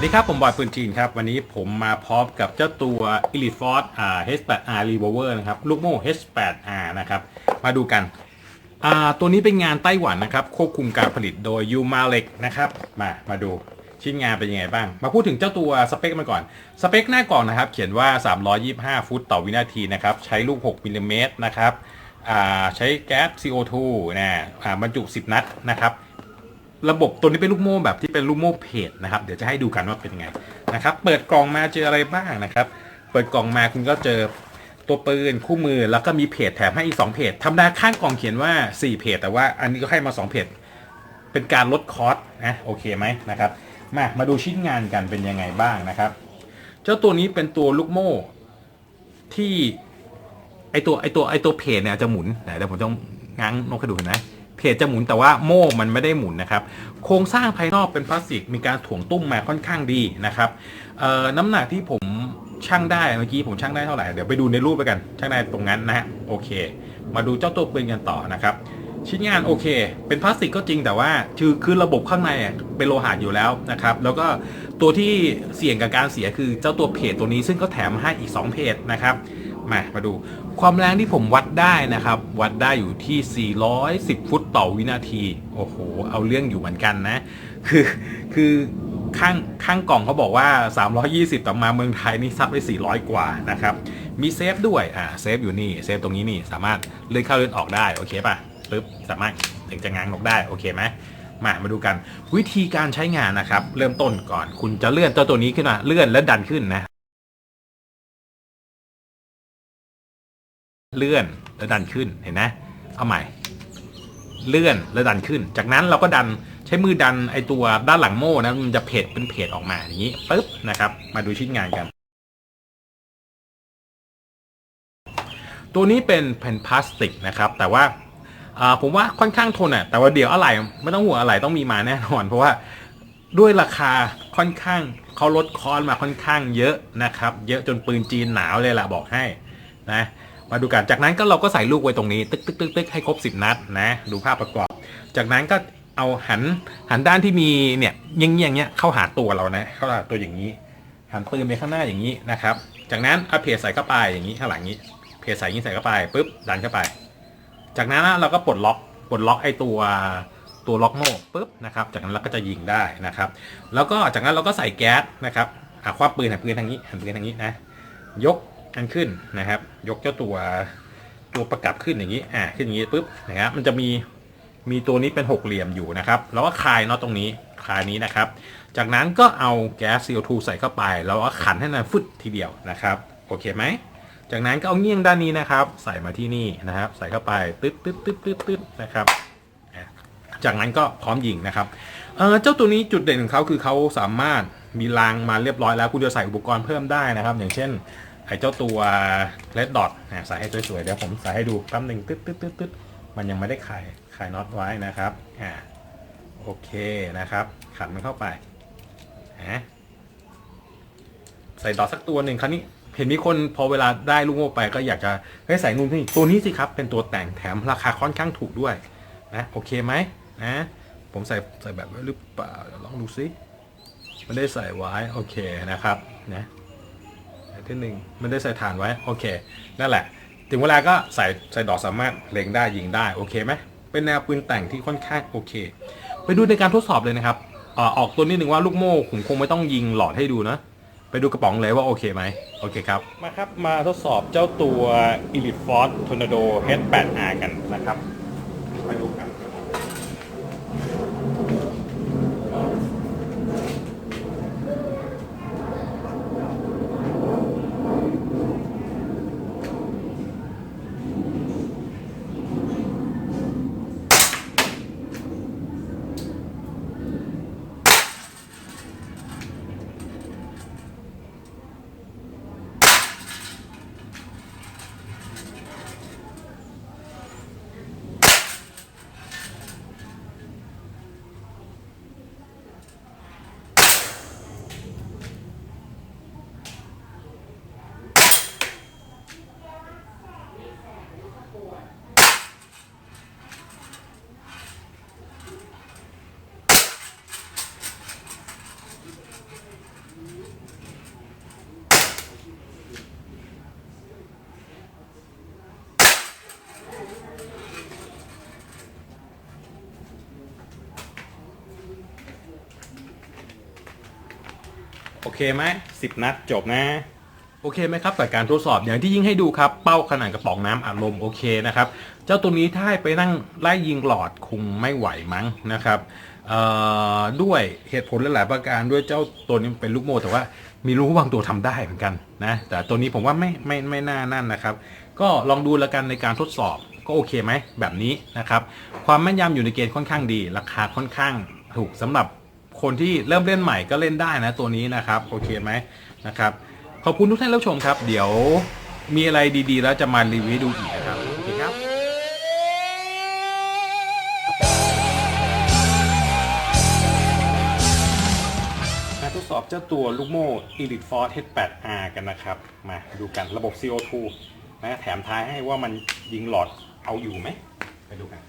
สวัสดีครับ ผมบอยปืนจีนครับ วันนี้ผมมาพร้อมกับเจ้าตัว Elite Force อ่า H8R Revolver นะครับ ลูกโม่ H8R นะครับ มาดูกันอ่าตัวนี้เป็นงานไต้หวันนะครับ ควบคุมการผลิตโดย u m a l e k นะครับ มามาดูชิ้นงานเป็นยังไงบ้าง มาพูดถึงเจ้าตัวสเปคมันก่อน สเปคหน้ากล่องนะครับ เขียนว่า 325 ฟุตต่อวินาทีนะครับ ใช้ลูก 6มิลลิเมตรนะครับ อ่า ใช้แก๊ส CO2 นะอ่าบรรจุ 10 นัดนะครับ ระบบตัวนี้เป็นลูกโม่แบบที่เป็นลูกโม่เพจนะครับเดี๋ยวจะให้ดูกันว่าเป็นยังไงนะครับ เปิดกล่องมาเจออะไรบ้างนะครับ เปิดกล่องมาคุณก็เจอตัวปืนคู่มือแล้วก็มีเพจแถมให้อีก2เพจธรรมดาข้างกล่องเขียนว่า 4 เพจแต่ว่าอันนี้ก็ให้มา2เพจเป็นการลดคอสนะโอเคไหมนะครับมามาดูชิ้นงานกันเป็นยังไงบ้างนะครับ เจ้าตัวนี้เป็นตัวลูกโม่ที่ไอตัวไอตัวไอตัวเพจเนี่ยจะหมุนเดี๋ยวผมต้องง้างนกกระดูกนไหม เพจจะหมุนแต่ว่าโม่มันไม่ได้หมุนนะครับ โครงสร้างภายนอกเป็นพลาสติกมีการถ่วงตุ้มมาค่อนข้างดีนะครับน้ำหนักที่ผมช่างได้เมื่อกี้ผมช่างได้เท่าไหร่ เดี๋ยวไปดูในรูปไปกัน ช่างได้ตรงนั้นนะฮะโอเค มาดูเจ้าตัวปืนกันต่อนะครับ ชิ้นงานโอเค เป็นพลาสติกก็จริงแต่ว่าคือคือระบบข้างในเป็นโลหะอยู่แล้วนะครับ แล้วก็ตัวที่เสี่ยงกับการเสียคือเจ้าตัวเพจตัวนี้ซึ่งก็แถมให้อีก 2 เพจนะครับ มามาดูความแรงที่ผมวัดได้นะครับ วัดได้อยู่ที่ 410 ฟุตต่อวินาที โอ้โห เอาเรื่องอยู่เหมือนกันนะ คือคือข้างข้างกล่องเขาบอกว่า 320 ต่อมาเมืองไทยนี่ซัดไป 400 กว่านะครับ มีเซฟด้วย อ่า เซฟอยู่นี่ เซฟตรงนี้นี่ สามารถเลื่อนเข้าเลื่อนออกได้ โอเคป่ะปึ๊บ สามารถถึงจะง้างออกได้ โอเคไหมมามาดูกันวิธีการใช้งานนะครับ เริ่มต้นก่อน คุณจะเลื่อนเจ้าตัวนี้ขึ้นมา เลื่อนและดันขึ้นนะ เลื่อนแล้วดันขึ้นเห็นไหมเอาใหม่ เลื่อนแล้วดันขึ้น จากนั้นเราก็ดันใช้มือดันไอตัวด้านหลังโม่นะมันจะเพจเป็นเพจออกมาอย่างนี้ปึ๊บนะครับ มาดูชิ้นงานกัน ตัวนี้เป็นแผ่นพลาสติกนะครับ แต่ว่าอ่าผมว่าค่อนข้างทนอะแต่ว่าเดี๋ยวอะไรไม่ต้องห่วงอะไรต้องมีมาแน่นอน เพราะว่าด้วยราคาค่อนข้างเขาลดคอนมาค่อนข้างเยอะนะครับ เยอะจนปืนจีนหนาวเลยล่ะบอกให้นะ มาดูกันจากนั้นก็เราก็ใส่ลูกไว้ตรงนี้ตึกตึกตึกตึกให้ครบสิบนัดนะ ดูภาพประกอบ จากนั้นก็เอาหันหันด้านที่มีเนี่ยเงี้ยงเงี้ยเงี้ยเข้าหาตัวเรานะ เข้าหาตัวอย่างนี้ หันปืนไปข้างหน้าอย่างนี้นะครับ จากนั้นเอาเพจใส่เข้าไปอย่างนี้ข้างหลังนี้ เพจใส่อย่างนี้ใส่เข้าไปปุ๊บดันเข้าไป จากนั้นเราก็ปลดล็อกปลดล็อกไอ้ตัวตัวล็อกโม่ปุ๊บนะครับ จากนั้นเราก็จะยิงได้นะครับ แล้วก็จากนั้นเราก็ใส่แก๊สนะครับอะคว้าปืนหันปืนทางนี้หันปืนทางนี้นะยก อันขึ้นนะครับ ยกเจ้าตัวตัวประกับขึ้นอย่างนี้ อ่าขึ้นอย่างนี้ปุ๊บนะครับมันจะมีมีตัวนี้เป็นหกเหลี่ยมอยู่นะครับแล้วก็คลายน็อตตรงนี้คลายนี้นะครับ จากนั้นก็เอาแก๊ส CO2 ใส่เข้าไป แล้วก็ขันให้มันฟึดทีเดียวนะครับ โอเคไหมจากนั้นก็เอาเงี้ยงด้านนี้นะครับ ใส่มาที่นี่นะครับ ใส่เข้าไปตึ๊ดตึ๊ดตึ๊ดตึ๊ดตึ๊ดนะครับ จากนั้นก็พร้อมยิงนะครับเออเจ้าตัวนี้จุดเด่นของเขาคือเขาสามารถมีรางมาเรียบร้อยแล้วคุณจะใส่อุปกรณ์เพิ่มได้นะครับ อย่างเช่น ไอ้เจ้าตัว red dot นะใส่ให้สวยๆ เดี๋ยวผมใส่ให้ดูแป๊บหนึ่งตึ๊ดตึ๊ดตึ๊ดตึ๊ดมันยังไม่ได้ขายขายน็อตไว้นะครับอ่าโอเคนะครับ ขันมันเข้าไปฮะใส่ดอทสักตัวหนึ่งคราวนี้เห็นมีคนพอเวลาได้ลูกโม่ไปก็อยากจะให้ใส่นู่นนี่ตัวนี้สิครับ เป็นตัวแต่งแถมราคาค่อนข้างถูกด้วยนะโอเคไหมนะผมใส่ใส่แบบไว้หรือเปล่าเดี๋ยวลองดูซิไม่ได้ใส่ไว้โอเคนะครับนะ ที่หนึ่งมันได้ใส่ฐานไว้โอเคนั่นแหละ ถึงเวลาก็ใส่ใส่ดอกสามารถเล็งได้ยิงได้โอเคไหมเป็นแนวปืนแต่งที่ค่อนข้างโอเค ไปดูในการทดสอบเลยนะครับอออกตัวนิดหนึ่งว่าลูกโม่ผมคงไม่ต้องยิงหลอดให้ดูนะ ไปดูกระป๋องเลยว่าโอเคไหมโอเคครับ มาครับมาทดสอบเจ้าตัว Elite Force Tornado H8R กันนะครับไปดูกัน โโอเคไหมสิบนัดจบนะ โอเคไหมครับกับการทดสอบอย่างที่ยิงให้ดูครับ เป้าขนาดกระป๋องน้ำอัดลมโอเคนะครับ เจ้าตัวนี้ถ้าให้ไปนั่งไล่ยิงหลอดคงไม่ไหวมั้งนะครับด้วยเหตุผลหลายๆประการด้วยเจ้าตัวนี้เป็นลูกโม่แต่ว่ามีรู้บางตัวทำได้เหมือนกันนะแต่ตัวนี้ผมว่าไม่ไม่ไม่น่านั่นนะครับ ก็ลองดูแล้วกันในการทดสอบก็โอเคไหมแบบนี้นะครับ ความแม่นยำอยู่ในเกณฑ์ค่อนข้างดี ราคาค่อนข้างถูกสำหรับ คนที่เริ่มเล่นใหม่ก็เล่นได้นะตัวนี้นะครับโอเคไหมนะครับขอบคุณทุกท่านรับชมครับ เดี๋ยวมีอะไรดีๆ แล้วจะมารีวิวดูอีกนะครับโอเคครับมาทดสอบเจ้าตัวลูกโม่ Elite Force H8R กันนะครับ มาดูกันระบบ CO2 นะแถมท้ายให้ว่ามันยิงหลอดเอาอยู่ไหมไปดูกัน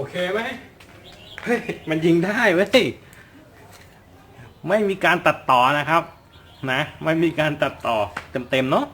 โอเคไหมเฮ้ยมันยิงได้เว้ยไม่มีการตัดต่อนะครับ นะ ไม่มีการตัดต่อเต็มๆเนาะ